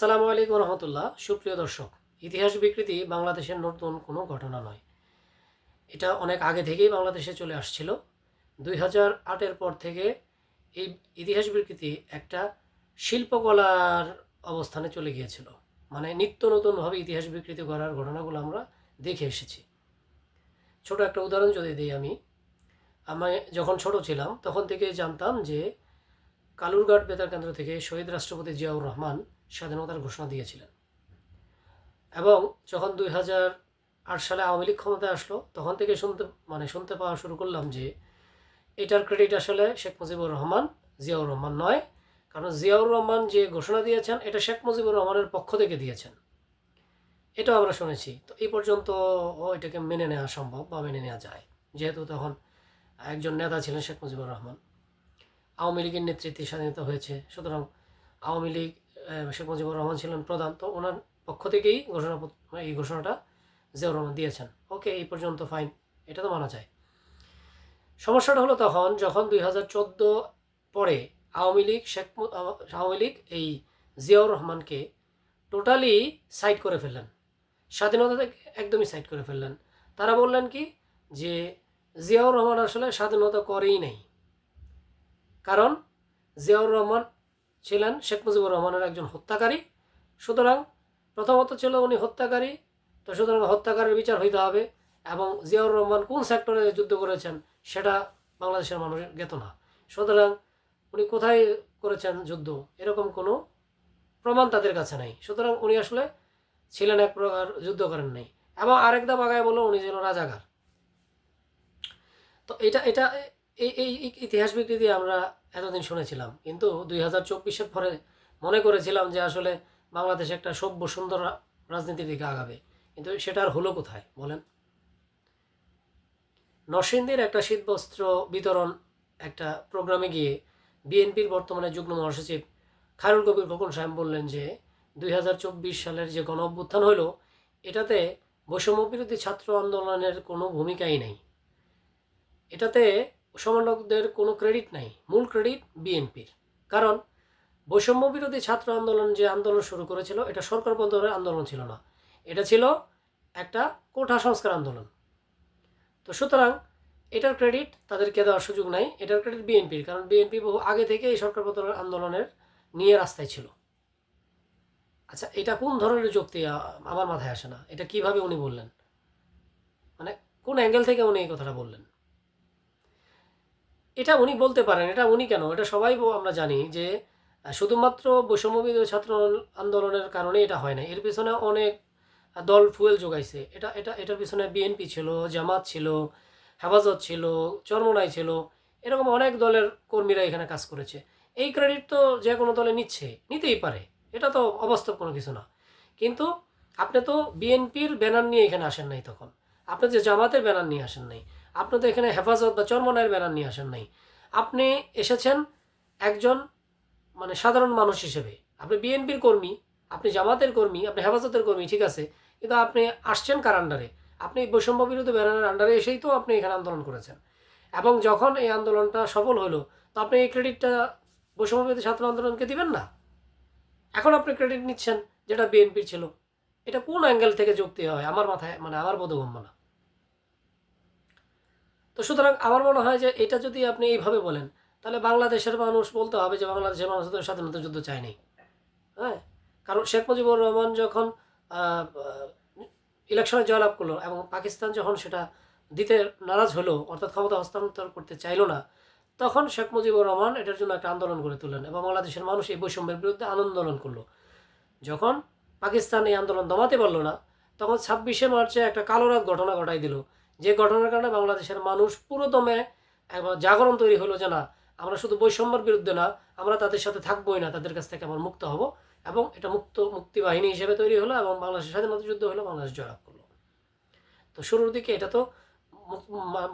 আসসালামু আলাইকুম রহমতুল্লাহ। সুপ্রিয় দর্শক, ইতিহাস বিকৃতি বাংলাদেশের নতুন কোনো ঘটনা নয়। এটা অনেক আগে থেকেই বাংলাদেশে চলে আসছিল। দুই হাজার আটের পর থেকে এই ইতিহাস বিকৃতি একটা শিল্পকলার অবস্থানে চলে গিয়েছিল। মানে নিত্য নতুনভাবে ইতিহাস বিকৃতি করার ঘটনাগুলো আমরা দেখে এসেছি। ছোট একটা উদাহরণ যদি দিই আমি। আমি যখন ছোট ছিলাম, তখন থেকে জানতাম যে কালুরঘাট বেতার কেন্দ্র থেকে শহীদ রাষ্ট্রপতি জিয়াউর রহমান স্বাধীনতার ঘোষণা দিয়েছিলেন। এবং যখন দুই হাজার আট সালে আওয়ামী লীগ ক্ষমতায় আসলো, তখন থেকে শুনতে মানে শুনতে পাওয়া শুরু করলাম যে এটার ক্রেডিট আসলে শেখ মুজিবুর রহমান, জিয়াউর রহমান নয়। কারণ জিয়াউর রহমান যে ঘোষণা দিয়েছেন, এটা শেখ মুজিবুর রহমানের পক্ষ থেকে দিয়েছেন। এটাও আমরা শুনেছি। তো এই পর্যন্ত এটাকে মেনে নেওয়া সম্ভব বা মেনে নেওয়া যায়। যেহেতু তখন একজন নেতা ছিলেন শেখ মুজিবুর রহমান। আওয়ামী লীগের নেতৃত্বে স্বাধীনতা হয়েছে। সুতরাং আওয়ামী লীগ শেখ মুজিবুর রহমান ছিলেন প্রধান, তো ওনার পক্ষ থেকেই ঘোষণা এই ঘোষণাটা জিয়াউর রহমান দিয়েছেন। ওকে, এই পর্যন্ত ফাইন এটা তো মানা যায়। সমস্যাটা হলো তখন যখন দুই হাজার চোদ্দ পরে আওয়ামী লীগ, শেখ আওয়ামী লীগ এই জিয়াউর রহমানকে টোটালি সাইড করে ফেললেন। স্বাধীনতা থেকে একদমই সাইড করে ফেললেন। তারা বললেন কি? যে জিয়াউর রহমান আসলে স্বাধীনতা করেই নাই। কারণ জিয়াউর রহমান ছিলেন শেখ মুজিবুর রহমানের একজন হত্যাকারী। সুতরাং প্রথমত ছিল উনি হত্যাকারী, তো সুতরাং হত্যাকারীর বিচার হইতে হবে এবং জিয়াউর রহমান কোন সেক্টরে যুদ্ধ করেছেন সেটা বাংলাদেশের মানুষ জ্ঞাত না। সুতরাং উনি কোথায় করেছেন যুদ্ধ এরকম কোনো প্রমাণ তাদের কাছে নাই। সুতরাং উনি আসলে ছিলেন এক প্রকার যুদ্ধ করেন নাই। এবং আরেক দাম আগায় বলল উনি ছিল রাজাকার। তো এটা এটা এই ইতিহাস বিকৃতি আমরা এতদিন শুনেছিলাম। কিন্তু দুই হাজার চব্বিশের পরে মনে করেছিলাম যে আসলে বাংলাদেশ একটা সভ্য সুন্দর রাজনীতির দিকে আগাবে। কিন্তু সেটা আর হলো কোথায় বলেন? নরসিংদীর একটা শীতবস্ত্র বিতরণ একটা প্রোগ্রামে গিয়ে বিএনপির বর্তমানে যুগ্ম মহাসচিব খায়রুল কবির খোকন সাহেব বললেন যে দুই হাজার চব্বিশ সালের যে গণ অভ্যুত্থান হলো, এটাতে বৈষম্য বিরোধী ছাত্র আন্দোলনের কোনো ভূমিকাই নেই। এটাতে সমন্বয়কদের কোনো ক্রেডিট নাই। মূল ক্রেডিট বিএনপির কারণ বৈষম্য বিরোধী ছাত্র আন্দোলন যে আন্দোলন শুরু করেছিল, এটা সরকার বন্ধের আন্দোলন ছিল না। এটা ছিল একটা কোঠা সংস্কার আন্দোলন। তো সুতরাং এটার ক্রেডিট তাদেরকে দেওয়ার সুযোগ নাই। এটার ক্রেডিট বিএনপির কারণ বিএনপি বহু আগে থেকে এই সরকার বদলের আন্দোলনের নিয়ে রাস্তায় ছিল। আচ্ছা এটা কোন ধরনের যুক্তি আমার মাথায় আসে না। এটা কীভাবে উনি বললেন? মানে কোন অ্যাঙ্গেল থেকে উনি এই কথাটা বললেন? এটা উনি বলতে পারেন, এটা উনি কেন? এটা সবাই আমরা জানি যে শুধুমাত্র বৈষম্যবিরোধী ছাত্র আন্দোলনের কারণে এটা হয় না। এর পিছনে অনেক দল ফুয়েল যোগাইছে। এটা এটা, এটার পিছনে বিএনপি ছিল, জামাত ছিল, হেফাজত ছিল, চরমনাই ছিল, এরকম অনেক দলের কর্মীরা এখানে কাজ করেছে। এই ক্রেডিট তো যে কোনো দলে নিচ্ছে, নিতেই পারে। এটা তো অবাস্তব কোনো কিছু না। কিন্তু আপনি তো বিএনপির ব্যানার নিয়ে এখানে আসেন নাই তখন। আপনি যে জামাতের ব্যানার নিয়ে আসেন নাই। আপনি তো এখানে হেফাজত বা চরমনায়ের ব্যানার নিয়ে আসেন নাই। আপনি এসেছেন একজন মানে সাধারণ মানুষ হিসেবে। আপনি বিএনপির কর্মী, আপনি জামাতের কর্মী, আপনি হেফাজতের কর্মী, ঠিক আছে। কিন্তু আপনি আসছেন কার আন্ডারে আপনি বৈষম্য বিরোধী ব্যানারের আন্ডারে এসেই তো আপনি এখানে আন্দোলন করেছেন। এবং যখন এই আন্দোলনটা সফল হলো, তো আপনি এই ক্রেডিটটা বৈষম্য বিরোধী ছাত্র আন্দোলনকে দিবেন না? এখন আপনি ক্রেডিট নিচ্ছেন, যেটা বিএনপির ছিল। এটা কোন অ্যাঙ্গেল থেকে যুক্তি হয়? আমার মাথায় মানে আমার বোধগম্য না। তো সুতরাং আমার মনে হয় যে এটা যদি আপনি এইভাবে বলেন, তাহলে বাংলাদেশের মানুষ বলতে হবে যে বাংলাদেশের মানুষ তো স্বাধীনতা যুদ্ধ চায়নি। হ্যাঁ? কারণ শেখ মুজিবুর রহমান যখন ইলেকশনে জয়লাভ করল এবং পাকিস্তান যখন সেটা দিতে নারাজ হলো, অর্থাৎ ক্ষমতা হস্তান্তর করতে চাইলো না, তখন শেখ মুজিবুর রহমান এটার জন্য একটা আন্দোলন গড়ে তুললেন এবং বাংলাদেশের মানুষ এই বৈষম্যের বিরুদ্ধে আন্দোলন করল। যখন পাকিস্তান এই আন্দোলন দমাতে পারল না, তখন ছাব্বিশে মার্চে একটা কালো রাত ঘটনা ঘটাই দিল। যে ঘটনার কারণে বাংলাদেশের মানুষ পুরোদমে একবার জাগরণ তৈরি হলো যে না, আমরা শুধু বৈষম্যের বিরুদ্ধে না, আমরা তাদের সাথে থাকবোই না, তাদের কাছ থেকে আমরা মুক্ত হব এবং এটা মুক্ত মুক্তি বাহিনী হিসেবে তৈরি হলো এবং বাংলাদেশের স্বাধীনতা যুদ্ধ হলো, বাংলাদেশ জয়লাভ করল। তো শুরুর দিকে এটা তো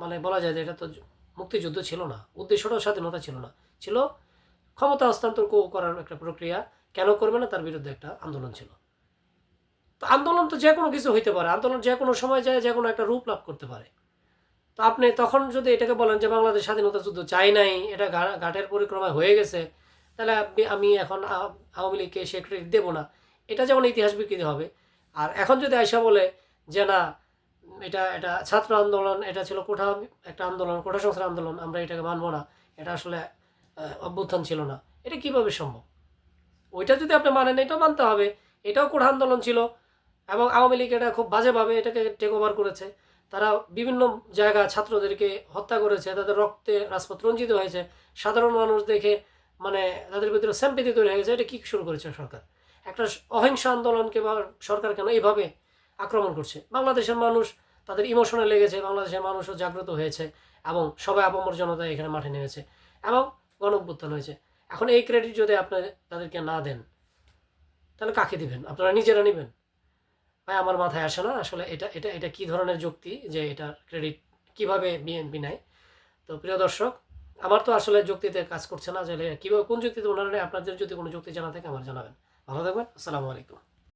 মানে বলা যায় যে এটা তো মুক্তিযুদ্ধ ছিল না, উদ্দেশ্যটাও স্বাধীনতা ছিল না। ছিল ক্ষমতা হস্তান্তর করার একটা প্রক্রিয়া, কেন করবে না তার বিরুদ্ধে একটা আন্দোলন ছিল। তো আন্দোলন তো যে কোনো কিছু হইতে পারে। আন্দোলন যে কোনো সময় যায়, যে কোনো একটা রূপ লাভ করতে পারে। তো আপনি তখন যদি এটাকে বলেন যে বাংলাদেশ স্বাধীনতা যুদ্ধ চাই নাই, এটা ঘাটের পরিক্রমায় হয়ে গেছে, তাহলে আমি এখন আওয়ামী লীগকে সে ক্রেডিট দেবো না। এটা যেমন ইতিহাস বিকৃতি হবে। আর এখন যদি আইসা বলে যে না, এটা এটা ছাত্র আন্দোলন, এটা ছিল কোঠা, একটা আন্দোলন, কোঠা সংস্কার আন্দোলন, আমরা এটাকে মানবো না। এটা আসলে অভ্যুত্থান ছিল না। এটা কীভাবে সম্ভব? ওইটা যদি আপনি মানেন, এটাও মানতে হবে। এটাও কোঠা আন্দোলন ছিল। এবং আওয়ামী লীগ এটা খুব বাজেভাবে এটাকে টেক ওভার করেছে। তারা বিভিন্ন জায়গায় ছাত্রদেরকে হত্যা করেছে, তাদের রক্তে রাজপথ রঞ্জিত হয়েছে। সাধারণ মানুষ দেখে মানে তাদের ভিতরে স্যাম্পিতি তৈরি হয়ে গেছে, এটা কি শুরু করেছে সরকার? একটা অহিংস আন্দোলনকে বা সরকার কেন এইভাবে আক্রমণ করছে? বাংলাদেশের মানুষ তাদের ইমোশনে লেগেছে, বাংলাদেশের মানুষও জাগ্রত হয়েছে এবং সবাই আপামর জনতা এখানে মাঠে নেমেছে এবং গণ হয়েছে। এখন এই ক্রেডিট যদি আপনি তাদেরকে না দেন, তাহলে কাকে দিবেন? আপনারা নিজেরা নেবেন? আমার মাথায় আসে না। আসলে এটা এটা এটা কি ধরনের যুক্তি যে এটা ক্রেডিট কীভাবে বিএনপি নেয়? তো প্রিয় দর্শক, আমার তো আসলে যুক্তিতে কাজ করছে না। যে কীভাবে, কোন যুক্তিতে ওনারা? আপনাদের যদি কোনো যুক্তি জানা থাকে, আমার জানাবেন। ভালো থাকবেন। আসসালামু আলাইকুম।